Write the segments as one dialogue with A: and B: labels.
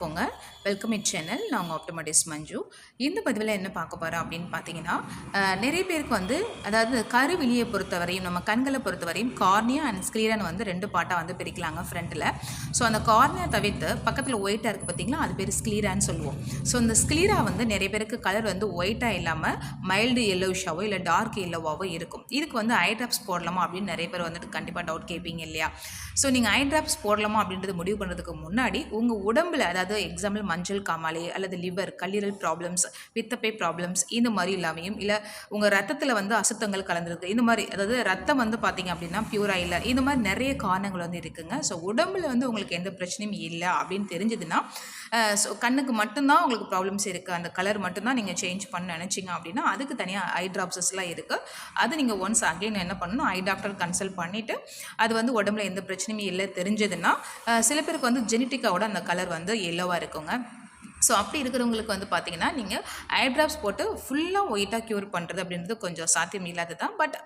A: போங்க welcome it channel நாங்கள் உங்கள் மஞ்சு. இந்த பதிவில் என்ன பார்க்க போகிறோம் அப்படின்னு பார்த்தீங்கன்னா நிறைய பேருக்கு வந்து அதாவது கருவிழியை பொறுத்தவரையும் நம்ம கண்களை பொறுத்தவரையும் கார்னியா அண்ட் ஸ்க்ரீரன் வந்து ரெண்டு பாட்டாக வந்து பிரிக்கலாங்க ஃப்ரண்ட்டில் ஸோ அந்த கார்னியா தவிர்த்து பக்கத்தில் ஒயிட்டாக இருக்குது பார்த்தீங்களா அது பேர் ஸ்க்ளீரான்னு சொல்லுவோம். ஸோ இந்த ஸ்க்ளீரா வந்து நிறைய பேருக்கு கலர் வந்து ஒயிட்டாக இல்லாமல் மைல்டு எல்லோஷாவோ இல்லை டார்க் எல்லோவாவோ இருக்கும். இதுக்கு வந்து ஐ ட்ராப்ஸ் போடலாமா அப்படின்னு நிறைய பேர் வந்துட்டு கண்டிப்பாக டவுட் கேட்பீங்க இல்லையா? ஸோ நீங்கள் ஐ ட்ராப்ஸ் போடலாமா அப்படின்றது முடிவு பண்ணுறதுக்கு முன்னாடி உங்கள் உடம்பில் அதாவது எக்ஸாம்பிள் மஞ்சள் காமாலை அல்லது லிவர் கல்லீரல் ப்ராப்ளம்ஸ் வித்தப்பை ப்ராப்ளம்ஸ் இந்த மாதிரி இல்லாமையும் இல்லை உங்கள் ரத்தத்தில் வந்து அசுத்தங்கள் கலந்துருக்கு இந்த மாதிரி அதாவது ரத்தம் வந்து பார்த்தீங்க அப்படின்னா பியூராக இல்லை இந்த மாதிரி நிறைய காரணங்கள் வந்து இருக்குங்க. ஸோ உடம்புல வந்து உங்களுக்கு எந்த பிரச்சனையும் இல்லை அப்படின்னு தெரிஞ்சதுன்னா ஸோ கண்ணுக்கு மட்டும்தான் உங்களுக்கு ப்ராப்ளம்ஸ் இருக்குது அந்த கலர் மட்டும்தான் நீங்கள் சேஞ்ச் பண்ண நினச்சிங்க அப்படின்னா அதுக்கு தனியாக ஐ ட்ராப்ஸஸ்லாம் இருக்குது அது நீங்கள் ஒன்ஸ் அகெயின் என்ன பண்ணணும் ஐ டாக்டர் கன்சல்ட் பண்ணிவிட்டு அது வந்து உடம்புல எந்த பிரச்சனையும் இல்லை தெரிஞ்சதுன்னா சில பேருக்கு வந்து ஜெனட்டிக்காவோட அந்த கலர் வந்து எல்லோவாக இருக்குங்க. ஸோ அப்படி இருக்கிறவங்களுக்கு வந்து பார்த்தீங்கன்னா நீங்கள் ஐட்ராப்ஸ் ட்ராப்ஸ் போட்டு ஃபுல்லாக ஒயிட்டாக க்யூர் பண்ணுறது அப்படின்றது கொஞ்சம் சாத்தியம் இல்லாதது தான் பட்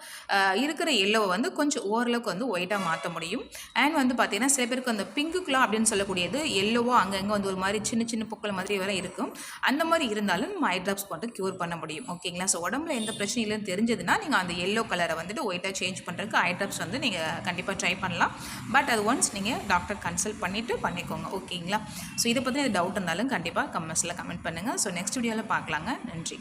A: இருக்கிற எல்லோவை வந்து கொஞ்சம் ஓரளவுக்கு வந்து ஒயிட்டாக மாற்ற முடியும். அண்ட் வந்து பார்த்தீங்கன்னா சில பேருக்கு அந்த பிங்குக்குலா அப்படின்னு சொல்லக்கூடியது எல்லோவோ அங்கங்கே வந்து ஒரு மாதிரி சின்ன சின்ன பூக்கள் மாதிரி வர இருக்கும். அந்த மாதிரி இருந்தாலும் நம்ம ஐட்ராப்ஸ் ட்ராப்ஸ் போட்டு க்யூர் பண்ண முடியும். ஓகேங்களா ஸோ உடம்புல எந்த பிரச்சனையும் இல்லைன்னு தெரிஞ்சதுன்னா நீங்கள் அந்த எல்லோ கலரை வந்துட்டு ஒயிட்டாக சேஞ்ச் பண்ணுறதுக்கு ஐட்ராப்ஸ் ட்ராப்ஸ் வந்து நீங்கள் கண்டிப்பாக ட்ரை பண்ணலாம். பட் அது ஒன்ஸ் நீங்கள் டாக்டர் கன்சல்ட் பண்ணிவிட்டு பண்ணிக்கோங்க. ஓகேங்களா ஸோ இதை பற்றி டவுட் இருந்தாலும் கண்டிப்பாக கமெண்ட்ஸில் கமெண்ட் பண்ணுங்கள் ஸோ நெக்ஸ்ட் வீடியோவில் பார்க்கலாங்க. நன்றி.